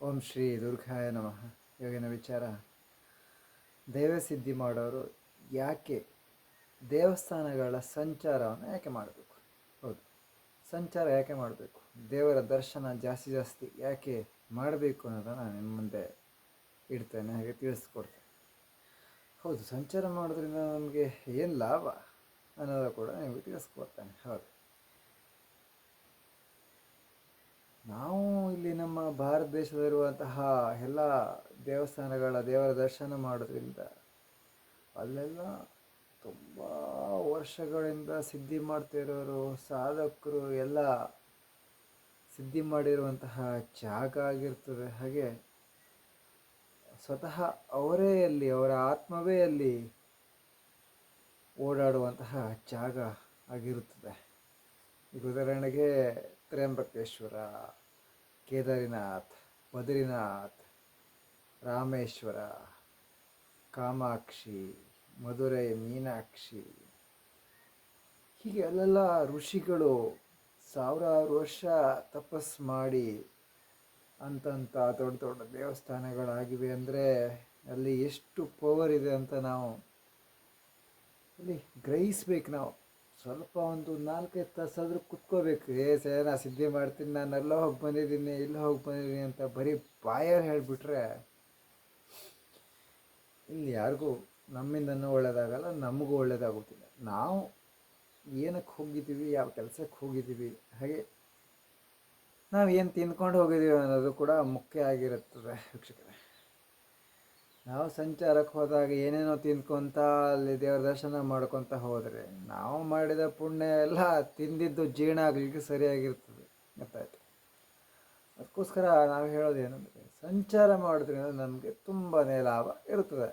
ಓಂ ಶ್ರೀ ದುರ್ಗಾಯ ನಮಃ. ಇವಾಗಿನ ವಿಚಾರ, ದೇವಸಿದ್ಧಿ ಮಾಡೋರು ಯಾಕೆ ದೇವಸ್ಥಾನಗಳ ಸಂಚಾರವನ್ನು ಯಾಕೆ ಮಾಡಬೇಕು? ಹೌದು, ಸಂಚಾರ ಯಾಕೆ ಮಾಡಬೇಕು? ದೇವರ ದರ್ಶನ ಜಾಸ್ತಿ ಜಾಸ್ತಿ ಯಾಕೆ ಮಾಡಬೇಕು ಅನ್ನೋದನ್ನು ನಾನು ನಿಮ್ಮ ಮುಂದೆ ಇಡ್ತೇನೆ, ಹಾಗೆ ತಿಳಿಸ್ಕೊಡ್ತೇನೆ. ಹೌದು, ಸಂಚಾರ ಮಾಡೋದ್ರಿಂದ ನಮಗೆ ಏನು ಲಾಭ ಅನ್ನೋದು ಕೂಡ ನಿಮಗೆ ತಿಳಿಸ್ಕೊಡ್ತೇನೆ. ಹೌದು. ನಾವು ಇಲ್ಲಿ ನಮ್ಮ ಭಾರತ ದೇಶದಲ್ಲಿರುವಂತಹ ಎಲ್ಲ ದೇವಸ್ಥಾನಗಳ ದೇವರ ದರ್ಶನ ಮಾಡೋದ್ರಿಂದ ಅಲ್ಲೆಲ್ಲ ತುಂಬ ವರ್ಷಗಳಿಂದ ಸಿದ್ಧಿ ಮಾಡ್ತಿರೋರು ಸಾಧಕರು ಎಲ್ಲ ಸಿದ್ಧಿ ಮಾಡಿರುವಂತಹ ಜಾಗ ಆಗಿರ್ತದೆ. ಹಾಗೆ ಸ್ವತಃ ಅವರೇ ಅಲ್ಲಿ, ಅವರ ಆತ್ಮವೇ ಅಲ್ಲಿ ಓಡಾಡುವಂತಹ ಜಾಗ ಆಗಿರುತ್ತದೆ. ಈಗ ಉದಾಹರಣೆಗೆ ತ್ರ್ಯಂಬಕೇಶ್ವರ ಕೇದಾರಿನಾಥ್, ಬದ್ರಿನಾಥ್, ರಾಮೇಶ್ವರ, ಕಾಮಾಕ್ಷಿ, ಮಧುರೈ, ಮೀನಾಕ್ಷಿ. ಹೀಗೆ ಅಲ್ಲೆಲ್ಲ ಋಷಿಗಳು ಸಾವಿರಾರು ವರ್ಷ ತಪಸ್ ಮಾಡಿ ಅಂತಂತ ದೊಡ್ಡ ದೊಡ್ಡ ದೇವಸ್ಥಾನಗಳಾಗಿವೆ ಅಂದರೆ ಅಲ್ಲಿ ಎಷ್ಟು ಪವರ್ ಇದೆ ಅಂತ ನಾವು ಅಲ್ಲಿ ಗ್ರಹಿಸ್ಬೇಕು ನಾವು. ಸ್ವಲ್ಪ ಒಂದು ನಾಲ್ಕೈದು ತಾಸಾದರೂ ಕುತ್ಕೋಬೇಕು. ಏ ಸೇ ನಾ ಸಿದ್ಧಿ ಮಾಡ್ತೀನಿ. ನಾನು ಎಲ್ಲ ಹೋಗಿ ಬಂದಿದ್ದೀನಿ, ಇಲ್ಲಿ ಹೋಗಿ ಬಂದಿದ್ದೀನಿ ಅಂತ ಬರೀ ಬಾಯಲ್ಲಿ ಹೇಳಿಬಿಟ್ರೆ ಇಲ್ಲಿ ಯಾರಿಗೂ ನಮ್ಮಿಂದನೂ ಒಳ್ಳೇದಾಗಲ್ಲ, ನಮಗೂ ಒಳ್ಳೇದಾಗೋದಿಲ್ಲ ನಾವು ಏನಕ್ಕೆ ಹೋಗಿದ್ದೀವಿ, ಯಾವ ಕೆಲಸಕ್ಕೆ ಹೋಗಿದ್ದೀವಿ, ಹಾಗೆ ನಾವು ಏನು ತಿನ್ಕೊಂಡು ಹೋಗಿದ್ದೀವಿ ಅನ್ನೋದು ಕೂಡ ಮುಖ್ಯ ಆಗಿರುತ್ತದೆ, ವೀಕ್ಷಕರೇ. ನಾವು ಸಂಚಾರಕ್ಕೆ ಹೋದಾಗ ಏನೇನೋ ತಿಂದ್ಕೊತ ಅಲ್ಲಿ ದೇವ್ರ ದರ್ಶನ ಮಾಡ್ಕೊತ ಹೋದರೆ ನಾವು ಮಾಡಿದ ಪುಣ್ಯ ಎಲ್ಲ ತಿಂದಿದ್ದು ಜೀರ್ಣ ಆಗಲಿಕ್ಕೆ ಸರಿಯಾಗಿರ್ತದೆ. ಗೊತ್ತಾಯ್ತು? ಅದಕ್ಕೋಸ್ಕರ ನಾವು ಹೇಳೋದು ಏನಂದರೆ ಸಂಚಾರ ಮಾಡೋದ್ರಿಂದ ನಮಗೆ ತುಂಬಾ ಲಾಭ ಇರ್ತದೆ.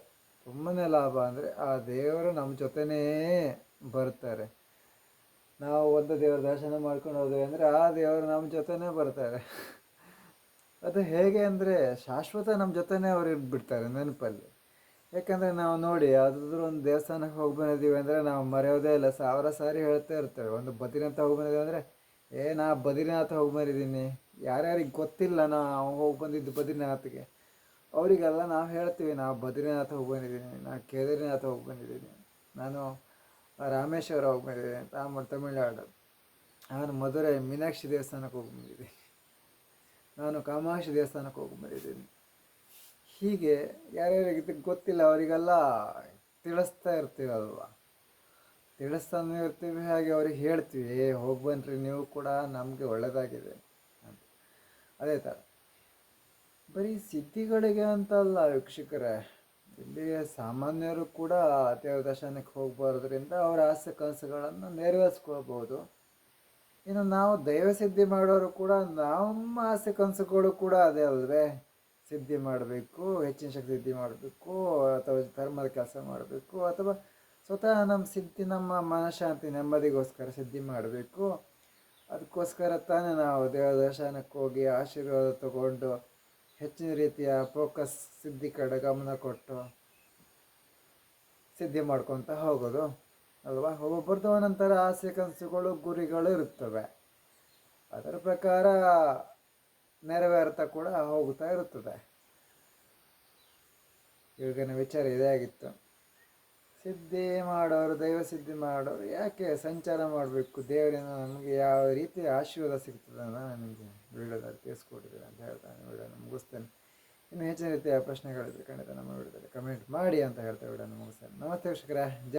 ತುಂಬಾ ಲಾಭ ಅಂದರೆ ಆ ದೇವರು ನಮ್ಮ ಜೊತೆನೇ ಬರ್ತಾರೆ. ನಾವು ಒಂದು ದೇವ್ರ ದರ್ಶನ ಮಾಡ್ಕೊಂಡು ಹೋದ್ವಿ ಅಂದರೆ ಆ ದೇವರು ನಮ್ಮ ಜೊತೆನೇ ಬರ್ತಾರೆ. ಅದು ಹೇಗೆ ಅಂದರೆ ಶಾಶ್ವತ ನಮ್ಮ ಜೊತೆನೇ ಅವ್ರು ಇಟ್ಬಿಡ್ತಾರೆ ನೆನಪಲ್ಲಿ. ಯಾಕಂದರೆ ನಾವು ನೋಡಿ ಯಾವುದಾದ್ರೂ ಒಂದು ದೇವಸ್ಥಾನಕ್ಕೆ ಹೋಗಿ ಬಂದಿದ್ದೀವಿ ಅಂದರೆ ನಾವು ಮರೆಯೋದೇ ಇಲ್ಲ. ಸಾವಿರ ಸಾರಿ ಹೇಳ್ತಾ ಇರ್ತೇವೆ. ಒಂದು ಬದ್ರಿನಾಥ ಹೋಗಿ ಬಂದಿದ್ದೀವಿ ಅಂದರೆ, ಏ, ನಾ ಬದ್ರಿನಾಥ ಹೋಗಿ ಬಂದಿದ್ದೀನಿ. ಯಾರ್ಯಾರಿಗೆ ಗೊತ್ತಿಲ್ಲ ನಾವು ಹೋಗಿ ಬಂದಿದ್ದು ಬದ್ರಿನಾಥ್ಗೆ. ಅವರಿಗೆಲ್ಲ ನಾವು ಹೇಳ್ತೀವಿ ನಾವು ಬದ್ರಿನಾಥ ಹೋಗಿ ಬಂದಿದ್ದೀನಿ. ನಾನು ಕೇದಾರಿನಾಥ ಹೋಗಿ ಬಂದಿದ್ದೀನಿ. ನಾನು ರಾಮೇಶ್ವರ ಹೋಗಿ ಬಂದಿದ್ದೀನಿ. ತಾಮ ತಮಿಳ್ನಾಡು. ನಾನು ಮಧುರೈ ಮೀನಾಕ್ಷಿ ದೇವಸ್ಥಾನಕ್ಕೆ ಹೋಗಿ ಬಂದಿದ್ದೀನಿ. ನಾನು ಕಾಮಾಕ್ಷಿ ದೇವಸ್ಥಾನಕ್ಕೆ ಹೋಗಿ ಬಂದಿದ್ದೀನಿ ಹೀಗೆ ಯಾರ್ಯಾರಿಗೆ ಗೊತ್ತಿಲ್ಲ, ಅವರಿಗೆಲ್ಲ ತಿಳಿಸ್ತಾ ಇರ್ತೀವಲ್ವ ತಿಳಿಸ್ತಾನೆ ಇರ್ತೀವಿ, ಹಾಗೆ ಅವ್ರಿಗೆ ಹೇಳ್ತೀವಿ ಹೋಗಿ ಬನ್ನಿರಿ ನೀವು ಕೂಡ ನಮಗೆ ಒಳ್ಳೆಯದಾಗಿದೆ ಅಂತ. ಅದೇ ಥರ. ಬರೀ ಸಿದ್ಧಿಗಳಿಗೆ ಅಂತಲ್ಲ ವೀಕ್ಷಕರೇ. ಇಲ್ಲಿ ಸಾಮಾನ್ಯರು ಕೂಡ ದೇವ ದರ್ಶನಕ್ಕೆ ಹೋಗ್ಬಾರ್ದ್ರಿಂದ ಅವರ ಆಸೆ ಕನಸುಗಳನ್ನು ನೆರವೇರಿಸ್ಕೊಳ್ಬೋದು. ಇನ್ನು ನಾವು ದೈವ ಸಿದ್ಧಿ ಮಾಡೋರು ಕೂಡ ನಮ್ಮ ಆಸೆ ಕನಸುಗಳು ಕೂಡ ಅದೇ ಅಲ್ವೇ? ಸಿದ್ಧಿ ಮಾಡಬೇಕು, ಹೆಚ್ಚಿನ ಶಕ್ತಿ ಸಿದ್ಧಿ ಮಾಡಬೇಕು, ಅಥವಾ ಧರ್ಮದ ಕೆಲಸ ಮಾಡಬೇಕು, ಅಥವಾ ಸ್ವತಃ ನಮ್ಮ ಸಿದ್ಧಿ, ನಮ್ಮ ಮನಃಶಾಂತಿ ನೆಮ್ಮದಿಗೋಸ್ಕರ ಸಿದ್ಧಿ ಮಾಡಬೇಕು. ಅದಕ್ಕೋಸ್ಕರ ತಾನೇ ನಾವು ದೇವ ದರ್ಶನಕ್ಕೆ ಹೋಗಿ ಆಶೀರ್ವಾದ ತಗೊಂಡು ಹೆಚ್ಚಿನ ರೀತಿಯ ಫೋಕಸ್ ಸಿದ್ಧಿ ಕಡೆ ಗಮನ ಕೊಟ್ಟು ಸಿದ್ಧಿ ಮಾಡ್ಕೊತ ಹೋಗೋದು. ಅಲ್ವಾ? ಒಬ್ಬೊಬ್ಬರದ್ದು ಒಂದೊಂಥರ ಆಸೆ ಕನಸುಗಳು, ಗುರಿಗಳು ಇರುತ್ತವೆ. ಅದರ ಪ್ರಕಾರ ನೆರವೇರ್ತಾ ಕೂಡ ಹೋಗ್ತಾ ಇರುತ್ತದೆ. ಇವಾಗಿನ ವಿಚಾರ ಇದೇ ಆಗಿತ್ತು. ಸಿದ್ಧಿ ಮಾಡೋರು, ದೈವ ಸಿದ್ಧಿ ಮಾಡೋರು ಯಾಕೆ ಸಂಚಾರ ಮಾಡಬೇಕು? ದೇವರಿಂದ ನಮಗೆ ಯಾವ ರೀತಿ ಆಶೀರ್ವಾದ ಸಿಗ್ತದೆ ಅಂತ ನನಗೆ ವಿಡಿಯೋದಲ್ಲಿ ತಿಳಿಸ್ಕೊಟ್ಟಿದ್ದೀನಿ ಅಂತ ಹೇಳ್ತಾನೆ ವಿಡಿಯೋನ ಮುಗಿಸ್ತೇನೆ. ಇನ್ನು ಹೆಚ್ಚಿನ ರೀತಿಯ ಪ್ರಶ್ನೆಗಳಿದ್ರೆ ಖಂಡಿತ ನಮ್ಮ ವಿಡಿಯೋದಲ್ಲಿ ಕಮೆಂಟ್ ಮಾಡಿ ಅಂತ ಹೇಳ್ತಾ ವಿಡಿಯೋನ ಮುಗಿಸ್ತೇನೆ. ನಮಸ್ತೆ ವೀಕ್ಷಕರೇ.